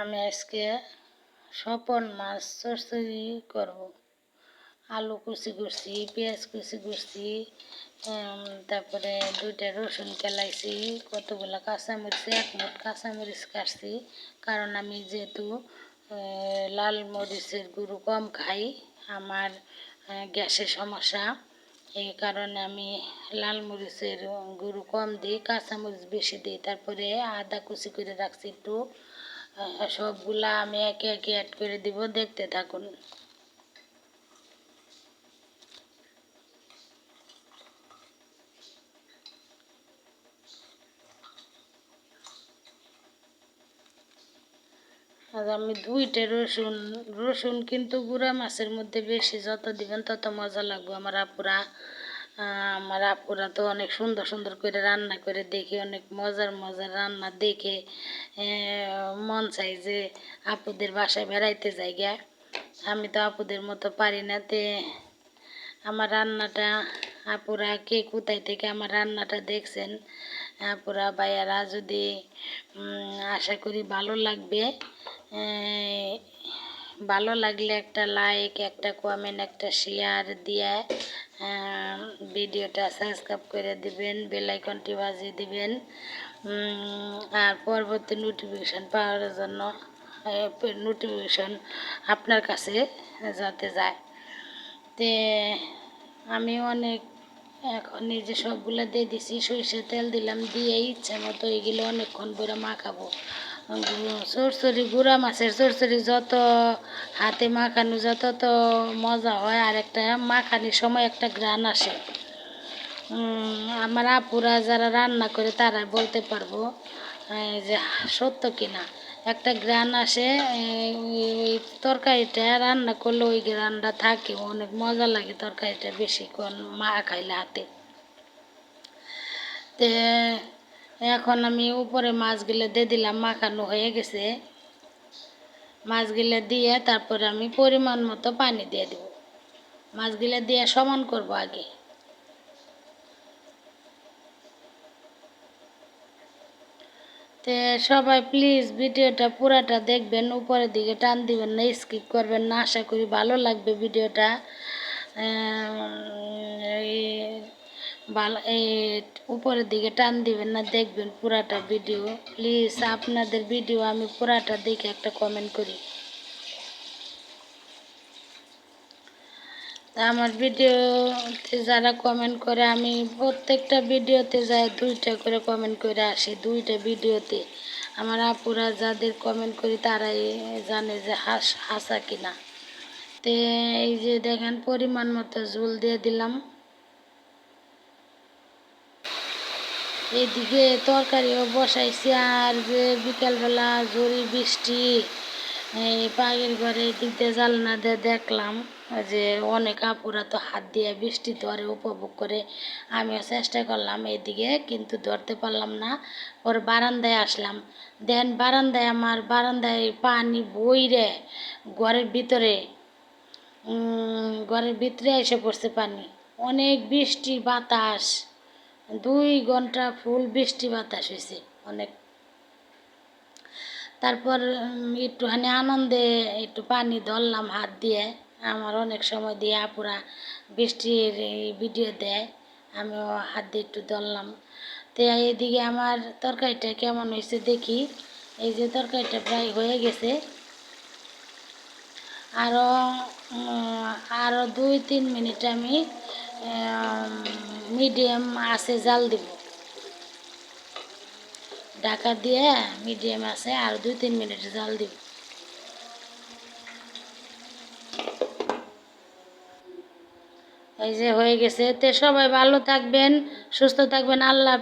আমি আজকে স্বপন মাছ চচ্চড়ি করব। আলু কুচি করছি, পেঁয়াজ কুচি করছি তারপরে দুইটা রসুন কেলাইছি, কতগুলো কাঁচামরিচ, এক মুঠ কাঁচামরিচ কাটছি। কারণ আমি যেহেতু লাল মরিচের গুঁড়ো কম খাই, আমার গ্যাসের সমস্যা। এই কারণে আমি লাল মরিচের গুঁড়ো কম দিই কাঁচামরিচ বেশি দিই। তারপরে আদা কুচি করে রাখছি একটু। সবগুলা আমি একে একে অ্যাড করে দিব। দেখতে থাকুন। আর আমি দুইটা রসুন রসুন কিন্তু গুঁড়া মাছের মধ্যে বেশি যত দিবেন তত মজা লাগবে। আমার আপুরা আমার আপুরা তো অনেক সুন্দর সুন্দর করে রান্না করে দেখে, অনেক মজার মজার রান্না দেখে মন চাই যে আপুদের বাসায় বেড়াইতে যাই গা আমি তো আপুদের মতো পারি না, তে আমার রান্নাটা, আপুরা কে কোথায় থেকে আমার রান্নাটা দেখছেন আপুরা ভাইয়ারা যদি আশা করি ভালো লাগবে ভালো লাগলে একটা লাইক একটা কমেন্ট একটা শেয়ার দিয়ে ভিডিওটা সাবস্ক্রাইব করে দিবেন বেল আইকনটি বাজিয়ে দিবেন আর পরবর্তী নোটিফিকেশান পাওয়ার জন্য নোটিফিকেশন আপনার কাছে যাতে যায়। তে, আমি অনেক এখন এই যে সবগুলো দিয়ে দিছি, সরিষার তেল দিলাম দিয়ে ইচ্ছা মতো এগুলো অনেকক্ষণ করে মাখাবো। চরচরি, গুঁড়া মাছের চরচরি যত হাতে মাখানো, যত তো মজা হয়, আর একটা মাখানির সময় একটা গ্রান আসে। আমার আপুরা যারা রান্না করে তারা বলতে পারব যে সত্য কিনা। একটা গ্রান আসে তরকারিটা রান্না করলে ওই গ্রানটা থাকে, অনেক মজা লাগে তরকারিটা বেশিক্ষণ মা খাইলে হাতে। তে এখন আমি উপরে মাছগুলো দিয়ে দিলাম, মাখানো হয়ে গেছে। মাছগুলো দিয়ে তারপরে আমি পরিমাণ মতো পানি দিয়ে দেব। মাছগুলো দিয়ে সমান করব আগে। তে সবাই প্লিজ ভিডিওটা পুরাটা দেখবেন, উপরের দিকে টান দিবেন না স্কিপ করবেন না। আশা করি ভালো লাগবে ভিডিওটা। ভালো, এই উপরের দিকে টান দিবেন না, দেখবেন পুরাটা ভিডিও। প্লিজ আপনাদের ভিডিও আমি পুরাটা দেখে একটা কমেন্ট করি। আমার ভিডিওতে যারা কমেন্ট করে, আমি প্রত্যেকটা ভিডিওতে যাই, দুইটা করে কমেন্ট করে আসি, দুইটা ভিডিওতে। আমার আপুরা যাদের কমেন্ট করি, তারাই জানে যে হাস, হাসা কিনা। তে এই যে দেখেন, পরিমাণ মতো ঝোল দিয়ে দিলাম। এদিকে তরকারিও বসাইছি, আর যে বিকালবেলা ঝড়ি বৃষ্টি এই পাখির ঘরে এদিক দিয়ে জালনা দিয়ে দেখলাম যে অনেক আপুরা তো হাত দিয়ে বৃষ্টি ধরে উপভোগ করে। আমিও চেষ্টা করলাম এদিকে, কিন্তু ধরতে পারলাম না। ওর বারান্দায় আসলাম। দেন বারান্দায় আমার বারান্দায় পানি বইরে ঘরের ভিতরে ঘরের ভিতরে এসে পড়ছে পানি। অনেক বৃষ্টি বাতাস। দুই ঘণ্টা ফুল বৃষ্টি বাতাস হয়েছে। অনেক তারপর একটুখানি আনন্দে একটু পানি ধরলাম, হাত দিয়ে। আমার অনেক সময় দিয়ে আপুরা বৃষ্টির ভিডিও দেয়, আমিও হাত দিয়ে একটু ধরলাম। তো এদিকে আমার তরকারিটা কেমন হয়েছে দেখি। এই যে তরকারিটা প্রায় হয়ে গেছে। আরও আরও দুই তিন মিনিট আমি মিডিয়াম আছে জাল দিব। ঢাকা দিয়ে মিডিয়াম আছে, আর দুই, তিন মিনিট জাল দিব। এই যে হয়ে গেছে। তে সবাই ভালো থাকবেন, সুস্থ থাকবেন। আল্লাহ